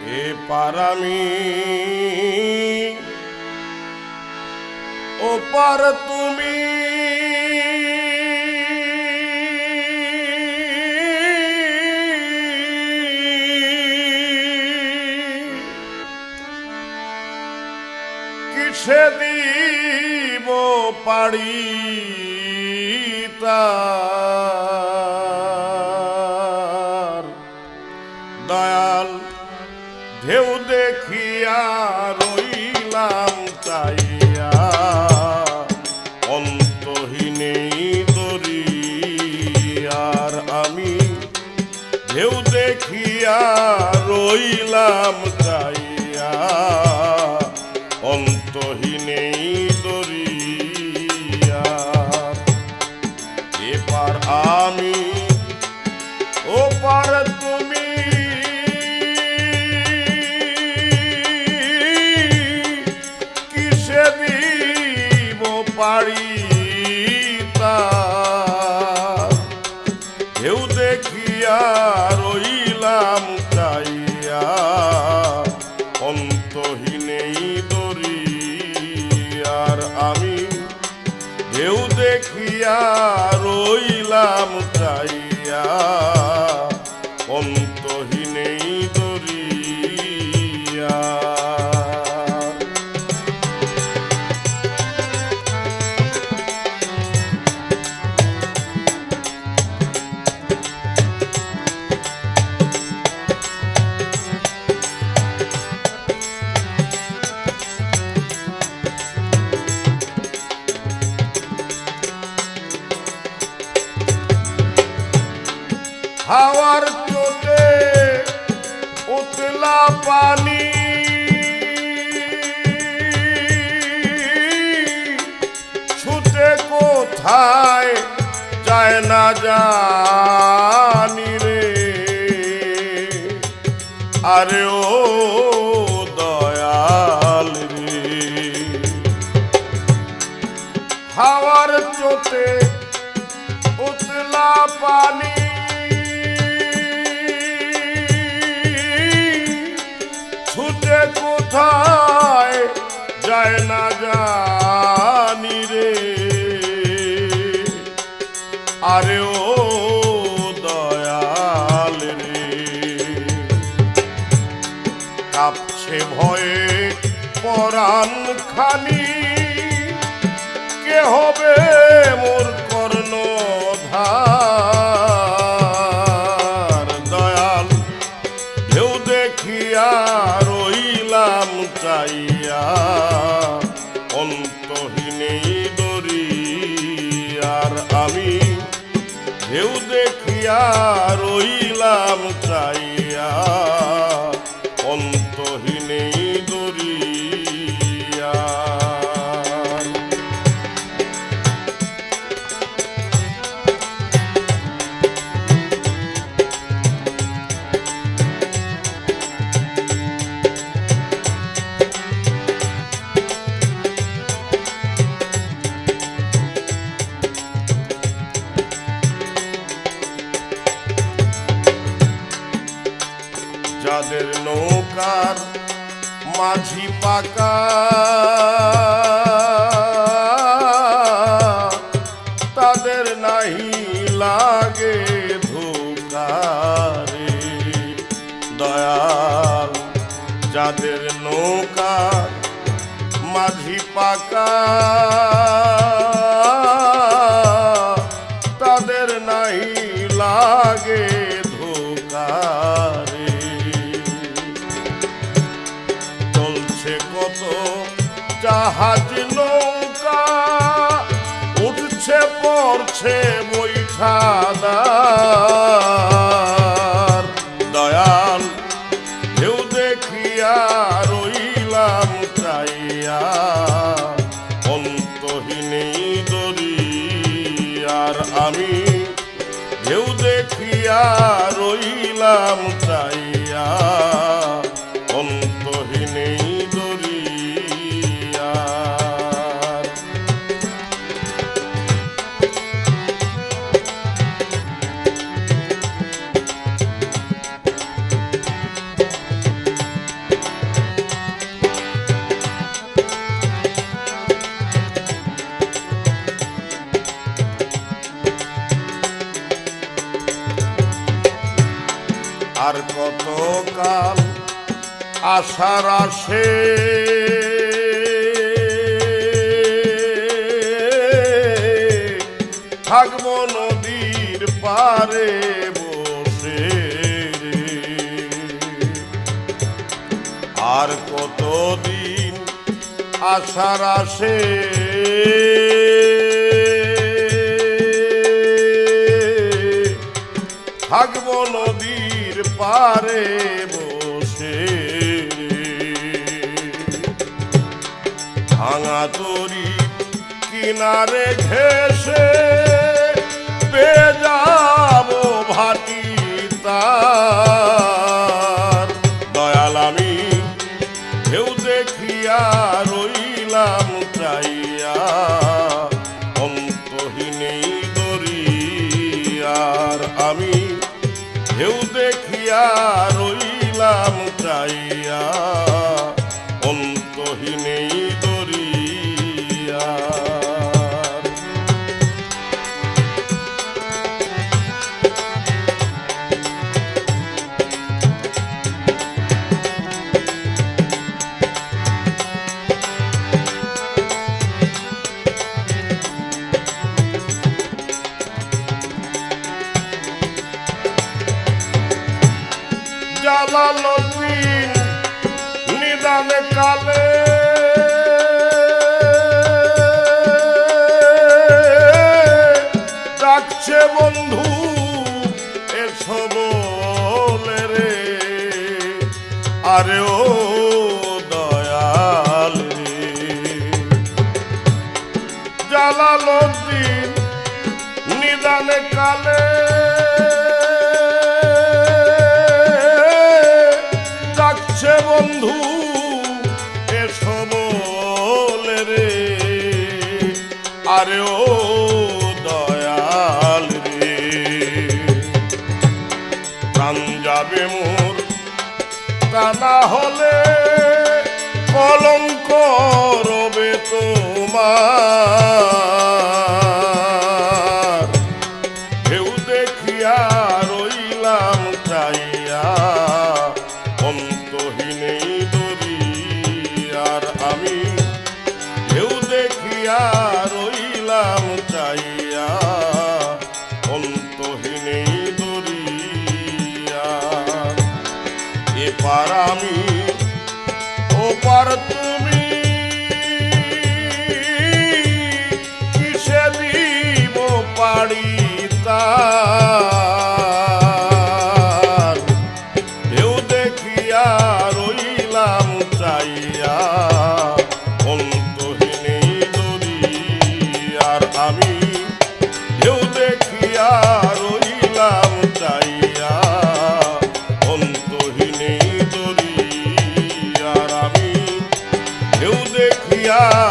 এ পারামি ও পার তুমি। কিসে দিব পাড়ি তার রইলাম চাইয়া অন্তহীনেই দরিয়ার আমি ঢেউ দেখিয়া রইলাম চাইয়া অন্তহীনেই দরিয়ার এবার আমি ও পার দিব পারি তার কেউ দেখিয়া রইলাম চাইয়া অন্তহীনেই দরিয়ার আমি। ঢেউ দেখিয়া রইলাম চাইয়া হাওয়ার চোটে উতলা পানি। ছুটে কোথায় যায় না জানি রে। আরে ও কাঁপছে ভয়ে পরাণ খানি। কে হবে মোর কর্ণ ধার? দয়াল, ঢেউ দেখিয়া রইলাম চাইয়া অন্তহীনেই দরিয়ার আমি। ঢেউ দেখিয়া মাঝি পাকা। তাদের নাহি লাগে ধোকারে। দয়াল যাদের নৌকা মাঝি পাকা। পড়ছে বৈঠাদার দয়াল ঢেউ দেখিয়া রইলাম চাইয়া অন্তহীনেই আর আমি ঢেউ দেখিয়া রইলাম কাল আশার আসে থাকব নদীর পারে বসে। আর কতদিন আশার আসে থাকব পারে বসে। ভাঙা তরি কিনারে ঘেসে পেয়ে যাব ভাটি তার। দয়াল আমি ঢেউ দেখিয়া রইলাম চাইয়া অন্তহীনী দরিয়ার আমি ঢেউ রইলাম চাইয়া। অন্তহীনেই দরিয়ার ডাকছে বন্ধু এসো বলে রে। আরে ও দয়াল রে। জালালুদ্দিন নিদানে কালে যাবে মোর। তা না হলে কলঙ্ক রবে তোমার। ঢেউ দেখিয়া এপার আমি ওপার তুমি ஐயா